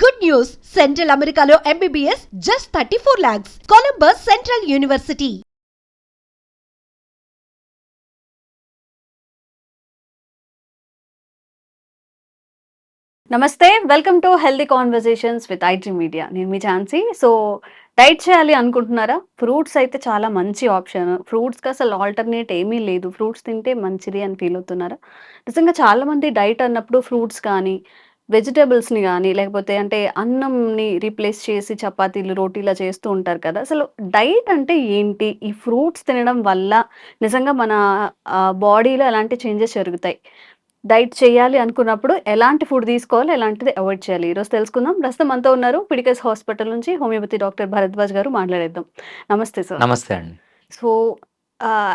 Good news! Central Americano MBBS just 34 lakhs. Columbus central university నమస్తే welcome to healthy conversations with IT media నేను మీ ఛాన్సీ so diet చేయాలి అనుకుంటున్నారా? Fruits అయితే చాలా మంచి ఆప్షన్ ఫ్రూట్స్కి అసలు ఆల్టర్నేట్ ఏమీ లేదు. ఫ్రూట్స్ తింటే మంచిది అని ఫీల్ అవుతున్నారా? నిజంగా చాలా మంది డైట్ అన్నప్పుడు ఫ్రూట్స్ కానీ వెజిటేబుల్స్ని కానీ లేకపోతే అంటే అన్నంని రీప్లేస్ చేసి చపాతీలు రోటీలా చేస్తూ ఉంటారు కదా! అసలు డైట్ అంటే ఏంటి? ఈ ఫ్రూట్స్ తినడం వల్ల నిజంగా మన బాడీలో ఎలాంటి చేంజెస్ జరుగుతాయి. డైట్ చేయాలి అనుకున్నప్పుడు ఎలాంటి ఫుడ్ తీసుకోవాలి ఎలాంటిది అవాయిడ్ చేయాలి? ఈరోజు తెలుసుకుందాం. ప్రస్తుతం మనతో ఉన్నారు పిడికస్ హాస్పిటల్ నుంచి హోమియోపతి డాక్టర్ భరద్వాజ్ గారు మాట్లాడేద్దాం. నమస్తే సార్. నమస్తే అండి. సో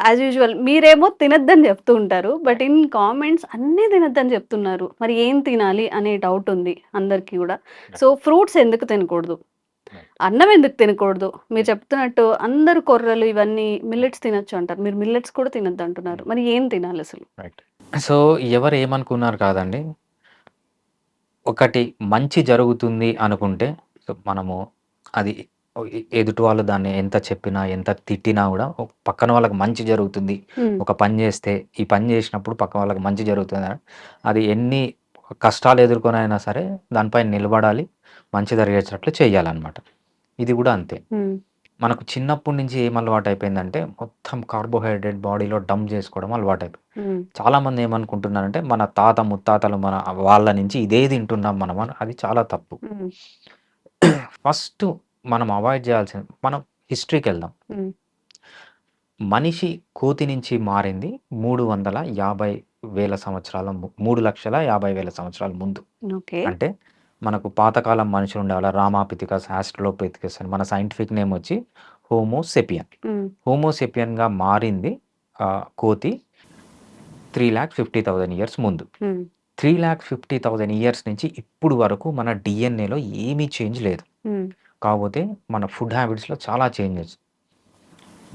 యాజ్ యూజువల్ మీరేమో తినద్దని చెప్తూ ఉంటారు బట్ ఇన్ కామెంట్స్ అన్నీ తినద్దని చెప్తున్నారు. మరి ఏం తినాలి అనే డౌట్ ఉంది అందరికీ కూడా. సో ఫ్రూట్స్ ఎందుకు తినకూడదు? అన్నం ఎందుకు తినకూడదు? మీరు చెప్తున్నట్టు అందరు కొర్రలు ఇవన్నీ మిల్లెట్స్ తినొచ్చు అంటారు. మీరు మిల్లెట్స్ కూడా తినద్దు అంటున్నారు. మరి ఏం తినాలి అసలు? సో ఎవరు ఏమనుకున్నారు కాదండి? ఒకటి మంచి జరుగుతుంది అనుకుంటే సో మనము అది ఎదుటి వాళ్ళు దాన్ని ఎంత చెప్పినా ఎంత తిట్టినా కూడా పక్కన వాళ్ళకి మంచి జరుగుతుంది. ఒక పని చేస్తే ఈ పని చేసినప్పుడు పక్క వాళ్ళకి మంచి జరుగుతుంది అది ఎన్ని కష్టాలు ఎదుర్కొనైనా సరే దానిపై నిలబడాలి మంచి జరిగేటట్లు చేయాలన్నమాట ఇది కూడా అంతే. మనకు చిన్నప్పటి నుంచి ఏం అలవాటు అయిపోయిందంటే మొత్తం కార్బోహైడ్రేట్ బాడీలో డంప్ చేసుకోవడం అలవాటు అయిపోయింది. చాలా మంది ఏమనుకుంటున్నారంటే మన తాత ముత్తాతలు మన వాళ్ళ నుంచి ఇదే తింటున్నాం మనం అది చాలా తప్పు. ఫస్ట్ మనం అవాయిడ్ చేయాల్సింది మనం హిస్టరీకి వెళ్దాం. మనిషి కోతి నుంచి మారింది మూడు వందల యాభై వేల సంవత్సరాల మూడు లక్షల యాభై వేల సంవత్సరాల ముందు అంటే మనకు పాతకాలం మనుషులు ఉండేవాళ్ళ రామాపితికస్ ఆస్ట్రోలోపితికస్ అని మన సైంటిఫిక్ నేమ్ వచ్చి హోమోసెపియన్. హోమోసెపియన్గా మారింది కోతి three lakh fifty thousand years ముందు. Three lakh fifty thousand years నుంచి ఇప్పుడు వరకు మన డిఎన్ఏలో ఏమీ చేంజ్ లేదు. కాకపోతే మన ఫుడ్ హ్యాబిట్స్లో చాలా చేంజెస్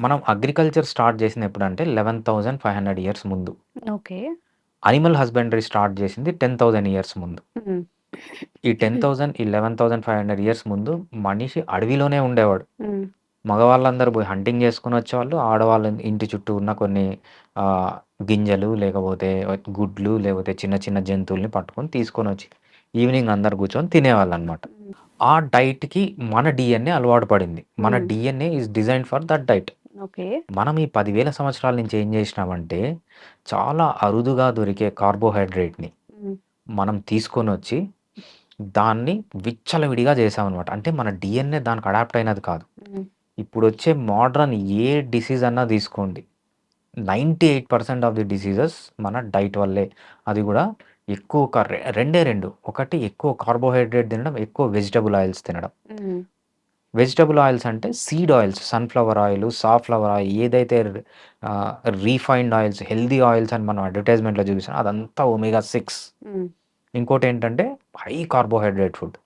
మనం అగ్రికల్చర్ స్టార్ట్ చేసింది ఎప్పుడంటే eleven thousand five hundred years ముందు ఓకే అనిమల్ హస్బెండరీ స్టార్ట్ చేసింది టెన్ థౌజండ్ ఇయర్స్ ముందు. ఈ టెన్ థౌజండ్ ఈ eleven thousand five hundred years ముందు మనిషి అడవిలోనే ఉండేవాడు. మగవాళ్ళందరూ పోయి హంటింగ్ చేసుకుని వచ్చేవాళ్ళు ఆడవాళ్ళ ఇంటి చుట్టూ ఉన్న కొన్ని గింజలు లేకపోతే గుడ్లు లేకపోతే చిన్న చిన్న జంతువుల్ని పట్టుకొని తీసుకొని వచ్చి ఈవినింగ్ అందరు కూర్చొని తినేవాళ్ళు అనమాట. ఆ డైట్కి మన డిఎన్ఏ అలవాటు పడింది. మన. DNA is design for that diet okay. మనం ఈ పదివేల సంవత్సరాల నుంచి ఏం చేసినామంటే చాలా అరుదుగా దొరికే కార్బోహైడ్రేట్ని. మనం తీసుకొని వచ్చి దాన్ని విచ్చలవిడిగా చేసామన్నమాట. అంటే మన డిఎన్ఏ దానికి అడాప్ట్ అయినది కాదు. ఇప్పుడు వచ్చే మోడ్రన్ ఏ డిసీజ్ అన్నా తీసుకోండి. Ninety eight percent of the diseases మన డైట్ వల్లే. అది కూడా ఎక్కువ రెండే రెండు ఒకటి ఎక్కువ కార్బోహైడ్రేట్ తినడం ఎక్కువ వెజిటబుల్ ఆయిల్స్ తినడం. వెజిటబుల్ ఆయిల్స్ అంటే seed oils sunflower oil safflower oil ఏదైతే రీఫైన్డ్ ఆయిల్స్ హెల్దీ ఆయిల్స్ అని మనం అడ్వర్టైజ్మెంట్లో చూపిస్తాం అదంతా ఒమేగా సిక్స్. ఇంకోటి ఏంటంటే హై కార్బోహైడ్రేట్ ఫుడ్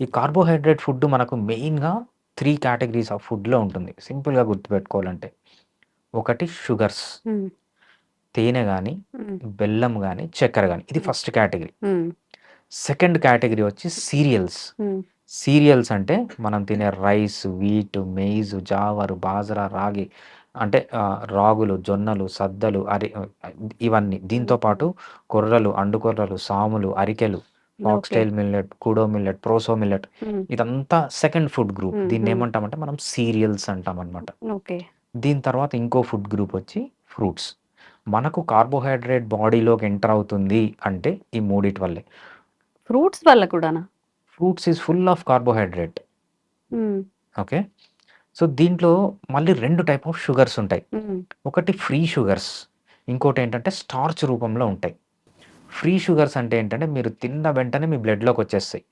ఈ కార్బోహైడ్రేట్ ఫుడ్ మనకు మెయిన్గా త్రీ కేటగిరీస్ ఆఫ్ ఫుడ్లో ఉంటుంది సింపుల్గా గుర్తుపెట్టుకోవాలంటే ఒకటి షుగర్స్. తేనె కానీ. బెల్లం కానీ చక్కెర కానీ ఇది ఫస్ట్ కేటగిరీ. సెకండ్ కేటగిరీ వచ్చి సీరియల్స్. సీరియల్స్ అంటే మనం తినే rice wheat maize jowar bajra ragi అంటే ఆ, రాగులు జొన్నలు సద్దలు అరి ఇవన్నీ. దీంతో పాటు కొర్రలు అండుకొర్రలు సాములు అరికెలు foxtail millet kodo millet proso millet. ఇదంతా సెకండ్ ఫుడ్ గ్రూప్. దీన్ని. ఏమంటామంటే మనం సీరియల్స్ అంటాం అనమాట ఓకే. దీని తర్వాత ఇంకో ఫుడ్ గ్రూప్ వచ్చి ఫ్రూట్స్. మనకు కార్బోహైడ్రేట్ బాడీలోకి ఎంటర్ అవుతుంది అంటే ఈ మూడిటి వల్లే ఫ్రూట్స్ వల్ల కూడానా fruits is full of carbohydrate. Okay so దీంట్లో మళ్ళీ రెండు టైప్ ఆఫ్ షుగర్స్ ఉంటాయి. ఒకటి ఫ్రీ షుగర్స్ ఇంకోటి ఏంటంటే స్టార్చ్ రూపంలో ఉంటాయి ఫ్రీ షుగర్స్ అంటే ఏంటంటే మీరు తిన్న వెంటనే మీ బ్లడ్లోకి వచ్చేస్తాయి.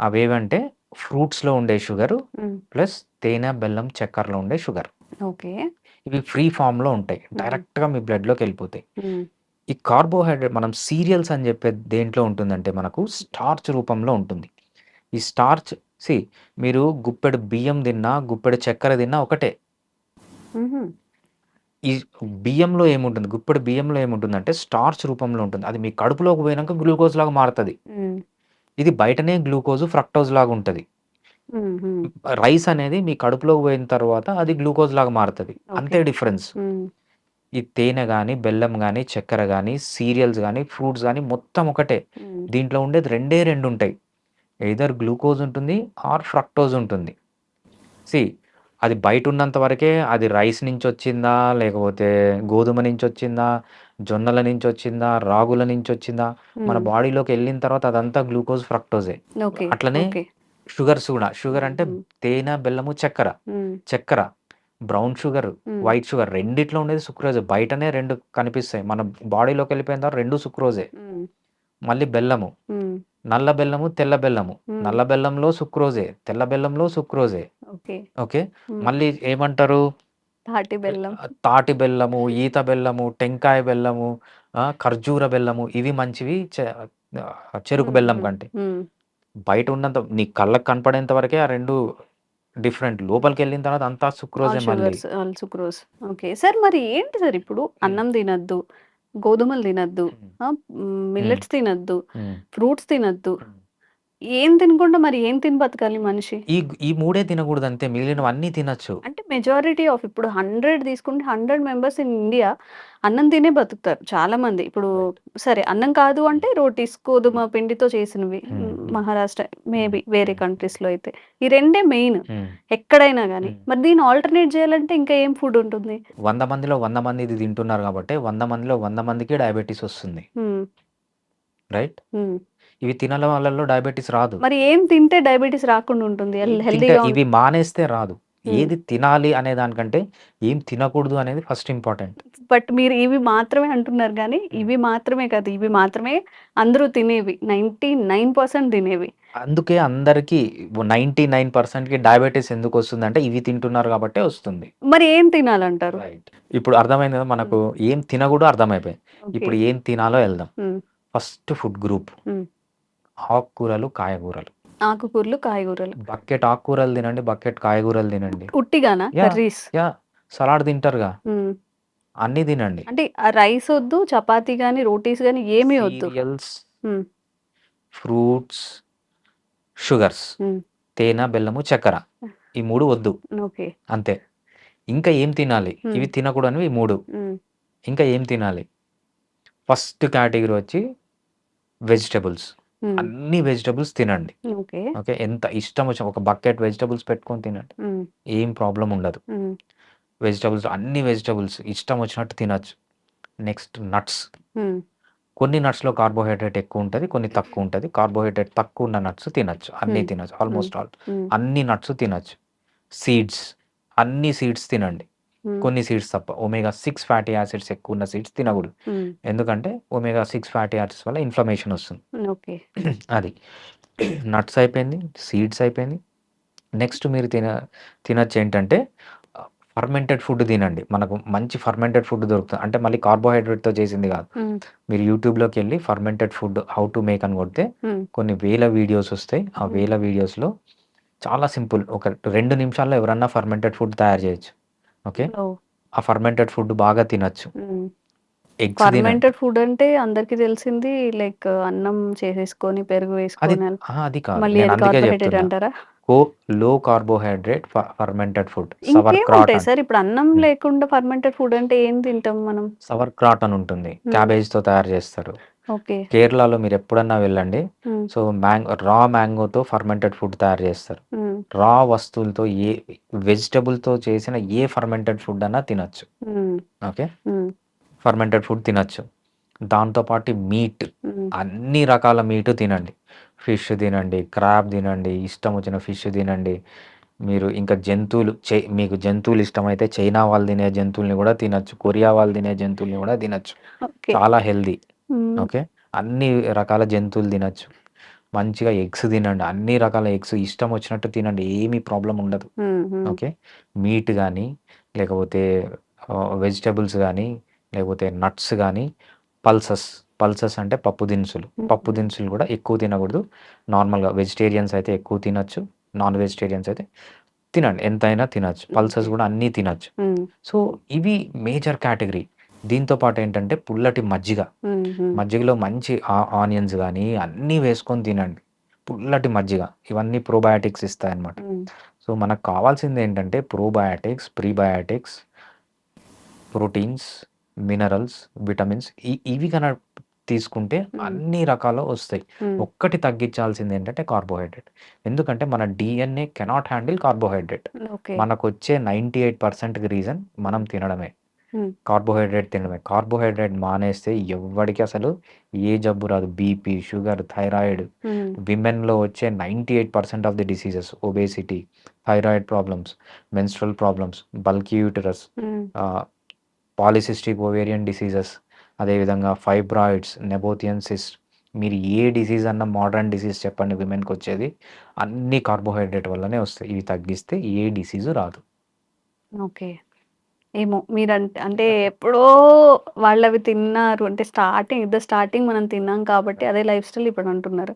అవేవంటే ఫ్రూట్స్లో ఉండే షుగరు. ప్లస్ తేనె బెల్లం చక్కెరలో ఉండే షుగర్ ఓకే. ఇవి ఫ్రీ ఫామ్లో ఉంటాయి. డైరెక్ట్గా మీ బ్లడ్లోకి వెళ్ళిపోతాయి. ఈ కార్బోహైడ్రేట్ మనం సీరియల్స్ అని చెప్పే దేంట్లో ఉంటుందంటే మనకు స్టార్చ్ రూపంలో ఉంటుంది. ఈ స్టార్చ్ సి మీరు గుప్పెడు బియ్యం తిన్నా గుప్పెడు చక్కెర తిన్నా ఒకటే. ఈ బియ్యంలో ఏముంటుంది? గుప్పెడు బియ్యంలో ఏముంటుందంటే స్టార్చ్ రూపంలో ఉంటుంది. అది మీ కడుపులోకి పోయినాక గ్లూకోజ్ లాగా మారుతుంది. ఇది బయటనే గ్లూకోజ్ ఫ్రక్టోజ్ లాగా ఉంటుంది. రైస్ అనేది మీ కడుపులోకి పోయిన తర్వాత అది గ్లూకోజ్ లాగా మారుతుంది. అంతే. డిఫరెన్స్. ఈ తేనె కానీ బెల్లం కానీ చక్కెర కానీ సీరియల్స్ కానీ ఫ్రూట్స్ కానీ మొత్తం ఒకటే. దీంట్లో ఉండేది రెండే రెండు ఉంటాయి. ఎయిదర్ గ్లూకోజ్ ఉంటుంది ఆర్ ఫ్రక్టోజ్ ఉంటుంది. సి అది బయట ఉన్నంత వరకే అది రైస్ నుంచి వచ్చిందా లేకపోతే గోధుమ నుంచి వచ్చిందా జొన్నల నుంచి వచ్చిందా రాగుల నుంచి వచ్చిందా మన బాడీలోకి వెళ్ళిన తర్వాత అదంతా గ్లూకోజ్ ఫ్రక్టోజే. ఓకే. అట్లనే షుగర్స్ కూడా. షుగర్ అంటే. తేనె బెల్లము చక్కెర. చక్కెర బ్రౌన్ షుగర్ వైట్ షుగర్ రెండిట్లో ఉండేది సుక్రోజ్. బయటనే రెండు కనిపిస్తాయి. మన బాడీలోకి వెళ్ళిపోయిన తర్వాత రెండు సుక్రోజే. మళ్ళీ బెల్లము. నల్ల బెల్లము తెల్ల బెల్లము. నల్ల బెల్లంలో సుక్రోజే. తెల్ల బెల్లంలో సుక్రోజే. ఓకే. మళ్ళీ ఏమంటారు? తాటి బెల్లం. తాటి బెల్లము ఈత బెల్లము టెంకాయ బెల్లము ఖర్జూర బెల్లము ఇవి మంచివి చెరుకు బెల్లం కంటే. బయట ఉన్నంత నీ కళ్ళకు కనపడేంత వరకే ఆ రెండు డిఫరెంట్. లోపలికి వెళ్ళిన తర్వాత అంతా ఆల్ సుక్రోజే మళ్ళీ. Sugars all sucrose. Okay. Sir మరి ఏంటి సార్ ఇప్పుడు? అన్నం తినద్దు గోధుమలు తినద్దు. మిల్లెట్స్ తినద్దు. ఫ్రూట్స్ తినద్దు. ఏం తినకుండా మరి ఏం తిని బతకాలి మనిషి? ఈ ఈ మూడే తినకూడదు అంతే మిగిలినవన్నీ తినచ్చు. అంటే మెజారిటీ ఆఫ్ ఇప్పుడు హండ్రెడ్ తీసుకుంటే హండ్రెడ్ మెంబర్స్ ఇన్ ఇండియా అన్నం తినే బతుకుతారు చాలా మంది ఇప్పుడు సరే అన్నం కాదు అంటే రోటీస్ గోధుమ పిండితో చేసినవి Hmm. మ్, మహారాష్ట్ర మేబీ వేరే కంట్రీస్లో అయితే. ఈ రెండే మెయిన్. ఎక్కడైనా కానీ Hmm. మరి దీన్ని ఆల్టర్నేట్ చేయాలంటే ఇంకా ఏం ఫుడ్ ఉంటుంది? వంద మందిలో వంద మంది ఇది తింటున్నారు కాబట్టి వంద మందిలో వంద మందికి డయాబెటీస్ వస్తుంది. రైట్. ఇవి తినడం వాళ్ళలో డయాబెటీస్ రాదు. మరి ఏం తింటే డయాబెటీస్ రాకుండా ఉంటుంది? ఇవి తింటే హెల్దీగా ఇవి మానేస్తే రాదు. Hmm. ఏది తినాలి అనే దానికంటే ఏం తినకూడదు అనేది ఫస్ట్ ఇంపార్టెంట్. బట్ మీరు ఇవి మాత్రమే అంటున్నారు కానీ Hmm. ఇవి మాత్రమే కాదు ఇవి మాత్రమే అందరూ తినేవి. నైన్టీ నైన్ పర్సెంట్ తినేవి. అందుకే అందరికీ నైంటీ నైన్ పర్సెంట్కి డయాబెటీస్ ఎందుకు వస్తుంది అంటే ఇవి తింటున్నారు కాబట్టే వస్తుంది. మరి ఏం తినాలంటారు? రైట్ ఇప్పుడు అర్థమైంది కదా మనకు ఏం తినకూడదు అర్థమైపోయింది. ఇప్పుడు ఏం తినాలో వెళ్దాం. First food group. ఆకుకూరలు కాయగూరలు. ఆకుకూరలు కాయగూరలు. బకెట్ ఆకుకూరలు తినండి బకెట్ కాయగూరలు తినండి. ఉట్టిగానా. కర్రీస్? యా సలాడ్ తింటారుగా. అన్ని తినండి. అంటే రైస్ వద్దు చపాతీ గాని రోటీస్ గాని ఏమీ వద్దు. ఫ్రూట్స్ షుగర్స్ తేనె బెల్లము చక్కెర. ఈ మూడు వద్దు. అంతే. ఇంకా ఏం తినాలి. ఇవి తినకూడనివి ఈ మూడు ఇంకా ఏం తినాలి? ఫస్ట్ కేటగిరీ వచ్చి వెజిటబుల్స్. అన్ని వెజిటబుల్స్ తినండి. ఓకే. ఎంత ఇష్టం వచ్చిన ఒక బకెట్ వెజిటబుల్స్ పెట్టుకొని తినండి. ఏం ప్రాబ్లం ఉండదు. వెజిటబుల్స్ అన్ని వెజిటబుల్స్ ఇష్టం వచ్చినట్టు తినచ్చు. Next nuts. కొన్ని నట్స్లో కార్బోహైడ్రేట్ ఎక్కువ ఉంటుంది కొన్ని తక్కువ ఉంటుంది. కార్బోహైడ్రేట్ తక్కువ ఉన్న నట్స్ తినచ్చు. అన్ని. తినచ్చు. Almost all. అన్ని నట్స్ తినచ్చు. సీడ్స్. అన్ని సీడ్స్ తినండి. కొన్ని సీడ్స్ తప్ప. ఒమేగా సిక్స్ ఫ్యాటీ యాసిడ్స్ ఎక్కువ ఉన్న సీడ్స్ తినకూడదు. ఎందుకంటే ఒమేగా సిక్స్ ఫ్యాటీ యాసిడ్స్ వల్ల ఇన్ఫ్లమేషన్ వస్తుంది. అది. నట్స్ అయిపోయింది సీడ్స్ అయిపోయింది. నెక్స్ట్ మీరు తిన తినచ్చు ఏంటంటే ఫర్మెంటెడ్ ఫుడ్ తినండి. మనకు మంచి ఫర్మెంటెడ్ ఫుడ్ దొరుకుతుంది. అంటే మళ్ళీ కార్బోహైడ్రేట్తో చేసింది కాదు. మీరు యూట్యూబ్లోకి వెళ్ళి fermented food how to make అని కొడితే కొన్ని వేల వీడియోస్ వస్తాయి. ఆ. వేల వీడియోస్లో చాలా సింపుల్. ఒక రెండు నిమిషాల్లో ఎవరన్నా ఫర్మెంటెడ్ ఫుడ్ తయారు చేయొచ్చు. ఓకే? ఆ ఫర్మెంటెడ్ ఫుడ్ బాగా తినచ్చు. ఎగ్స్ ఫర్మెంటెడ్ ఫుడ్ అంటే అందరికి తెలిసింది లైక్ అన్నం చేసేసుకొని పెరుగు అది వేసుకొని ఆ, అది కాదు. మళ్ళీ నేను అది అందుకే కార్బోహైడ్రేట్ చెప్తున్నా. అంటారా? కో low carbohydrate fermented food. Sauerkraut ఇంకేముంటాయి sir? ఇప్పుడు అన్నం. లేకుండా ఫర్మెంటెడ్ ఫుడ్ అంటే ఏం తింటాం మనం? సవర్ క్రాట్ అని ఉంటుంది. క్యాబేజ్తో తయారు చేస్తారు. కేరళలో మీరు ఎప్పుడన్నా వెళ్ళండి. సో మ్యాంగో రా మ్యాంగోతో ఫర్మెంటెడ్ ఫుడ్ తయారు చేస్తారు. రా వస్తువులతో ఏ vegetable తో చేసిన ఏ ఫర్మెంటెడ్ ఫుడ్ అన్నా తినచ్చు. ఓకే? ఫర్మెంటెడ్ ఫుడ్ తినచ్చు. దాంతోపాటు మీట్ అన్ని రకాల మీటు తినండి. ఫిష్ తినండి క్రాబ్ తినండి ఇష్టం వచ్చిన ఫిష్ తినండి. మీరు ఇంకా జంతువులు చై మీకు జంతువులు ఇష్టమైతే చైనా వాళ్ళు తినే జంతువుల్ని కూడా తినచ్చు. కొరియా వాళ్ళు తినే జంతువుల్ని కూడా తినచ్చు. చాలా హెల్దీ ఓకే? అన్ని రకాల జంతువులు తినచ్చు. మంచిగా ఎగ్స్ తినండి. అన్ని రకాల ఎగ్స్ ఇష్టం వచ్చినట్టు తినండి. ఏమీ ప్రాబ్లం ఉండదు. ఓకే? మీట్ కానీ లేకపోతే వెజిటబుల్స్ కానీ లేకపోతే నట్స్ కానీ పల్సస్. పల్సస్ అంటే పప్పు దినుసులు. పప్పు దినుసులు కూడా ఎక్కువ తినకూడదు. నార్మల్గా వెజిటేరియన్స్ అయితే ఎక్కువ తినచ్చు. నాన్ వెజిటేరియన్స్ అయితే తినండి. ఎంతైనా తినచ్చు. పల్సస్. కూడా అన్నీ తినచ్చు. సో ఇవి మేజర్ కేటగిరీ. దీంతో పాటు ఏంటంటే పుల్లటి మజ్జిగ. మజ్జిగలో మంచి ఆనియన్స్ కానీ అన్నీ వేసుకొని తినండి. పుల్లటి మజ్జిగ. ఇవన్నీ ప్రోబయాటిక్స్ ఇస్తాయన్నమాట. ఉమ్, సో మనకు కావాల్సింది ఏంటంటే probiotics prebiotics proteins minerals vitamins ఇవి కనుక తీసుకుంటే. అన్ని రకాలు వస్తాయి. ఒక్కటి తగ్గించాల్సింది ఏంటంటే కార్బోహైడ్రేట్ ఎందుకంటే మన డిఎన్ఏ కెనాట్ హ్యాండిల్ కార్బోహైడ్రేట్ మనకు వచ్చే నైంటీ ఎయిట్ పర్సెంట్కి రీజన్ మనం తినడమే. కార్బోహైడ్రేట్ తినడమే. కార్బోహైడ్రేట్ మానేస్తే ఎవ్వడికి అసలు ఏ జబ్బు రాదు. BP sugar thyroid. విమెన్లో వచ్చే ninety eight percent of the diseases obesity thyroid problems menstrual problems bulky uterus um, polycystic ovarian diseases అదేవిధంగా ఫైబ్రాయిడ్స్ నెబోథియన్సిస్ మీరు ఏ డిసీజ్ అన్న మోడర్న్ డిసీజ్ చెప్పండి విమెన్కి వచ్చేది. అన్ని కార్బోహైడ్రేట్ వల్లనే వస్తాయి. ఇవి తగ్గిస్తే ఏ డిసీజు రాదు. ఓకే. ఏమో మీరంటే అంటే ఎప్పుడో వాళ్ళవి తిన్నారు. అంటే స్టార్టింగ్ ద స్టార్టింగ్ మనం తిన్నాం కాబట్టి అదే లైఫ్ స్టైల్ ఇప్పుడు అంటున్నారు.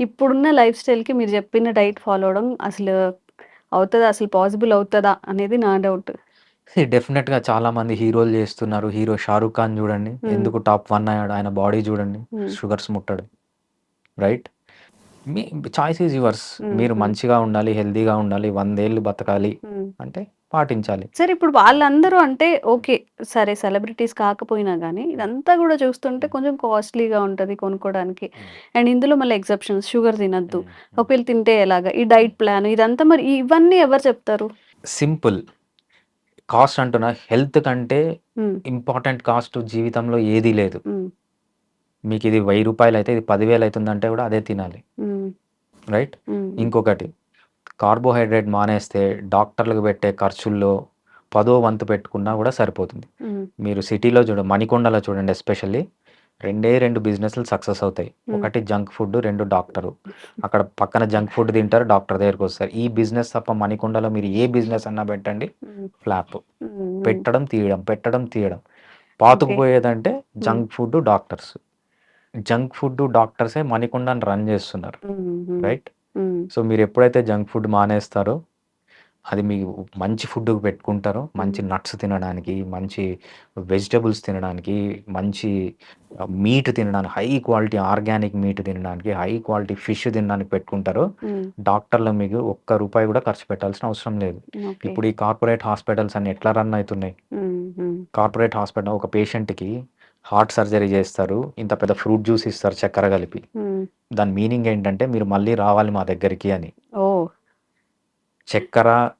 ఇప్పుడున్న లైఫ్ స్టైల్కి మీరు చెప్పిన డైట్ ఫాలో అవడం అసలు అవుతుందా? అసలు పాసిబుల్ అవుతుందా? అనేది నా డౌట్. డెఫినెట్గా చాలా మంది హీరోలు చేస్తున్నారు. హీరో షారూక్ ఖాన్ చూడండి. ఎందుకు టాప్ వన్ అయ్యాడు? ఆయన బాడీ చూడండి. షుగర్స్ ముట్టాడు. రైట్? మీ చాయిస్ ఈజ్ యువర్స్ మీరు. మంచిగా ఉండాలి హెల్తీగా ఉండాలి వందేళ్ళు బతకాలి అంటే పాటించాలి. సరే ఇప్పుడు వాళ్ళందరూ అంటే ఓకే సరే సెలబ్రిటీస్ కాకపోయినా కానీ ఇదంతా కూడా చూస్తుంటే కొంచెం కాస్ట్లీగా ఉంటుంది కొనుక్కోవడానికి అండ్ ఇందులో మళ్ళీ ఎగ్జెప్షన్స్ షుగర్ తినద్దు. ఒకవేళ తింటే ఎలాగా? ఈ డైట్ ప్లాన్ ఇదంతా మరి ఇవన్నీ ఎవరు చెప్తారు? సింపుల్ కాస్ట్ అంటున్నా హెల్త్ కంటే ఇంపార్టెంట్ కాస్ట్ జీవితంలో ఏదీ లేదు. మీకు ఇది వెయ్యి రూపాయలు అయితే ఇది పదివేలు అవుతుందంటే కూడా అదే తినాలి. రైట్? ఇంకొకటి కార్బోహైడ్రేట్ మానేస్తే డాక్టర్లకు పెట్టే ఖర్చుల్లో పదో వంతు పెట్టుకున్నా కూడా సరిపోతుంది. మీరు సిటీలో చూడండి మణికొండలో చూడండి ఎస్పెషల్లీ రెండే రెండు బిజినెస్లు సక్సెస్ అవుతాయి. ఒకటి జంక్ ఫుడ్ రెండు డాక్టరు. అక్కడ పక్కన జంక్ ఫుడ్ తింటారు డాక్టర్ దగ్గరికి వస్తారు. ఈ బిజినెస్ తప్ప మణికొండలో మీరు ఏ బిజినెస్ అన్నా పెట్టండి ఫ్లాప్. పెట్టడం తీయడం పెట్టడం తీయడం. పాతుకుపోయేదంటే junk food doctors. Junk food డాక్టర్సే మణికొండని రన్ చేస్తున్నారు రైట్? సో మీరు ఎప్పుడైతే జంక్ ఫుడ్ మానేస్తారో అది మీకు మంచి ఫుడ్ పెట్టుకుంటారో మంచి నట్స్ తినడానికి మంచి వెజిటబుల్స్ తినడానికి మంచి మీట్ తినడానికి హై క్వాలిటీ ఆర్గానిక్ మీట్ తినడానికి హై క్వాలిటీ ఫిష్ తినడానికి పెట్టుకుంటారో డాక్టర్లు మీకు ఒక్క రూపాయి కూడా ఖర్చు పెట్టాల్సిన అవసరం లేదు. ఇప్పుడు ఈ కార్పొరేట్ హాస్పిటల్స్ అన్ని ఎట్లా రన్ అవుతున్నాయి? కార్పొరేట్ హాస్పిటల్ ఒక పేషెంట్కి హార్ట్ సర్జరీ చేస్తారు ఇంత పెద్ద ఫ్రూట్ జ్యూస్ ఇస్తారు చక్కెర కలిపి. దాని మీనింగ్ ఏంటంటే మీరు మళ్ళీ రావాలి మా దగ్గరికి అని. చక్కెర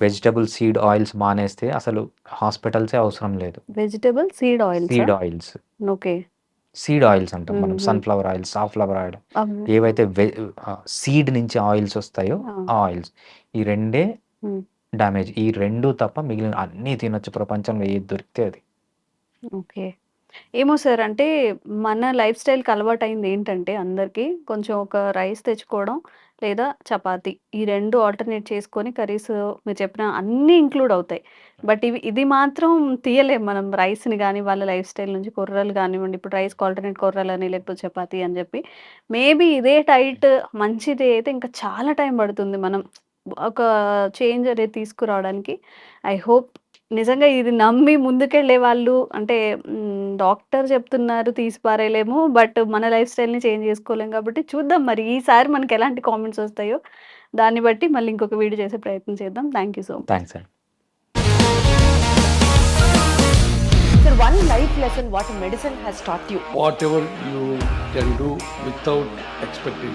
వెజిటబుల్ సీడ్ ఆయిల్స్ మానేస్తే అసలు హాస్పిటల్సే అవసరం లేదు. Vegetable seed oil seed oils. Okay. Seed oils అంటాం మనం. Sunflower oil safflower oil. ఏవైతే సీడ్ నుంచి ఆయిల్స్ వస్తాయో ఆ. ఆయిల్స్. ఈ రెండే. డ్యామేజ్ ఈ రెండు తప్ప మిగిలిన అన్నీ తినొచ్చు. ప్రపంచంలో ఏది దొరికితే అది. ఓకే. ఏమో సార్ అంటే మన లైఫ్ స్టైల్కి అలవాటు అయింది ఏంటంటే అందరికీ కొంచెం ఒక రైస్ తెచ్చుకోవడం లేదా చపాతి ఈ రెండు ఆల్టర్నేట్ చేసుకొని కర్రీస్ మీరు చెప్పిన అన్నీ ఇంక్లూడ్ అవుతాయి. బట్ ఇవి ఇది మాత్రం తీయలేం మనం రైస్ని కానీ వాళ్ళ లైఫ్ స్టైల్ నుంచి కొర్రలు కానివ్వండి ఇప్పుడు రైస్కి ఆల్టర్నేట్ కొర్రలు అని లేకపోతే చపాతి అని చెప్పి మేబీ ఇదే టైట్ మంచిది అయితే ఇంకా చాలా టైం పడుతుంది మనం ఒక చేంజ్ అనేది తీసుకురావడానికి ఐ హోప్ నిజంగా ఇది నమ్మి ముందుకెళ్ళే వాళ్ళు అంటే డాక్టర్ చెప్తున్నారు తీసి పారేయలేము బట్ మన లైఫ్ స్టైల్ని చేంజ్ చేసుకోలేం కాబట్టి చూద్దాం మరి ఈసారి మనకి ఎలాంటి కామెంట్స్ వస్తాయో దాన్ని బట్టి మళ్ళీ ఇంకొక వీడియో చేసే ప్రయత్నం చేద్దాం thank you so much thanks అండి Sir, one life lesson what medicine has taught you. whatever you can do without expecting.